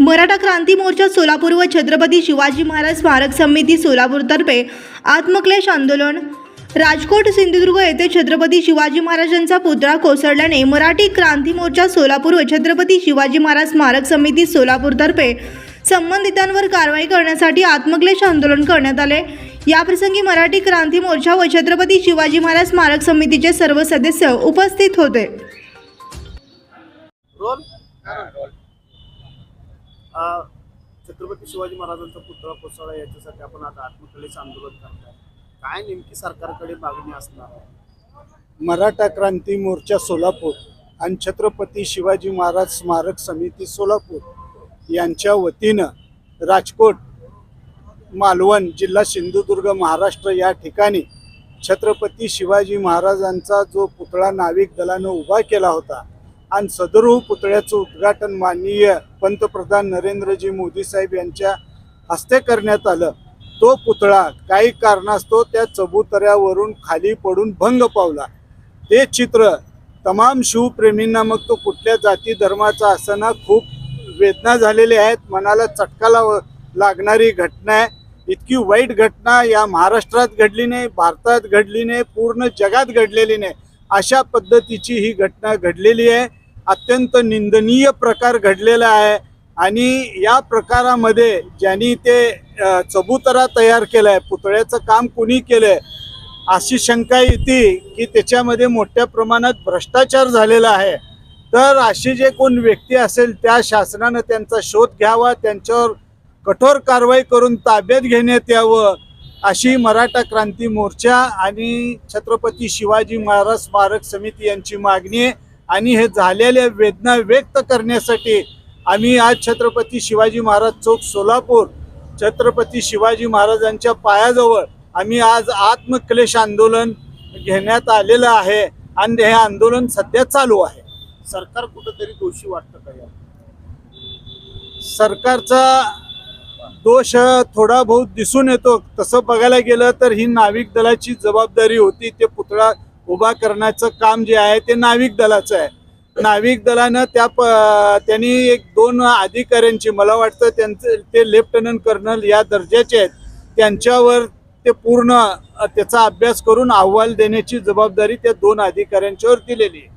मराठा क्रांती मोर्चा सोलापूर व छत्रपती शिवाजी महाराज स्मारक समिती सोलापूरतर्फे आत्मक्लेश आंदोलन. राजकोट सिंधुदुर्ग येथे छत्रपती शिवाजी महाराजांचा पुतळा कोसळल्याने मराठी क्रांती मोर्चा सोलापूर व छत्रपती शिवाजी महाराज स्मारक समिती सोलापूरतर्फे संबंधितांवर कारवाई करण्यासाठी आत्मक्लेश आंदोलन करण्यात आले. याप्रसंगी मराठी क्रांती मोर्चा व छत्रपती शिवाजी महाराज स्मारक समितीचे सर्व सदस्य उपस्थित होते. रोल. छत्रपती शिवाजी महाराजांचा पुतळा कोसळा याच्यासाठी आपण आता आत्मकलेच आंदोलन करताय. काय नेमकी सरकारकडे मागणी असणार मराठा क्रांती मोर्चा सोलापूर आणि छत्रपती शिवाजी महाराज स्मारक समिती सोलापूर यांच्या वतीनं राजकोट मालवण जिल्हा सिंधुदुर्ग महाराष्ट्र या ठिकाणी छत्रपती शिवाजी महाराजांचा जो पुतळा नाविक दलानं उभा केला होता आणि सदरू पुतळ्याचं उद्घाटन माननीय पंतप्रधान नरेंद्रजी मोदी साहेब यांच्या हस्ते करण्यात आलं. तो पुतळा काही कारणास्तव त्या चबुतऱ्यावरून खाली पडून भंग पावला. ते चित्र तमाम शिवप्रेमींना मग तो कुठल्या जाती धर्माचा असताना खूप वेदना झालेल्या आहेत. मनाला चटका लाव लागणारी घटना आहे. इतकी वाईट घटना या महाराष्ट्रात घडली नाही भारतात घडली नाही पूर्ण जगात घडलेली नाही. अशा पद्धतीची ही घटना घडलेली आहे. अत्यंत निंदनीय प्रकार घडलेला आहे आणि या प्रकारामध्ये ज्यांनी ते चबुतरा तयार केला आहे पुतळ्याचं काम कुणी आहे अशी शंका येते की त्याच्यामध्ये मोठ्या प्रमाणात भ्रष्टाचार झालेला आहे. तर अशी जे कोण व्यक्ती असेल त्या शासनानं त्यांचा शोध घ्यावा त्यांच्यावर कठोर कारवाई करून ताब्यात घेण्यात यावं. अशी मराठा क्रांती मोर्चा आणि छत्रपती शिवाजी महाराज स्मारक समिती यांची मागणी आहे. आणि हे झालेल्या वेदना व्यक्त करण्यासाठी आम्ही आज छत्रपती शिवाजी महाराज चौक सोलापूर छत्रपती शिवाजी महाराजांच्या पायाजवळ आम्ही आज आत्मक्लेश आंदोलन घेण्यात आलेलं आहे. आणि हे आंदोलन सध्या चालू आहे. सरकार कुठंतरी दोषी वाटतं का? सरकारचा दोष थोडा बहुत दिसून येतो. तसं बघायला गेलं तर ही नाविक दलाची जबाबदारी होती. ते पुतळा उभा करण्याचं काम जे आहे ते नाविक दलाचं आहे. नाविक दलानं त्या प त्यांनी एक दोन अधिकाऱ्यांची मला वाटतं त्यांचं ते लेफ्टनंट कर्नल या दर्जाचे आहेत. त्यांच्यावर ते पूर्ण त्याचा अभ्यास करून अहवाल देण्याची जबाबदारी त्या दोन अधिकाऱ्यांच्यावर दिलेली आहे.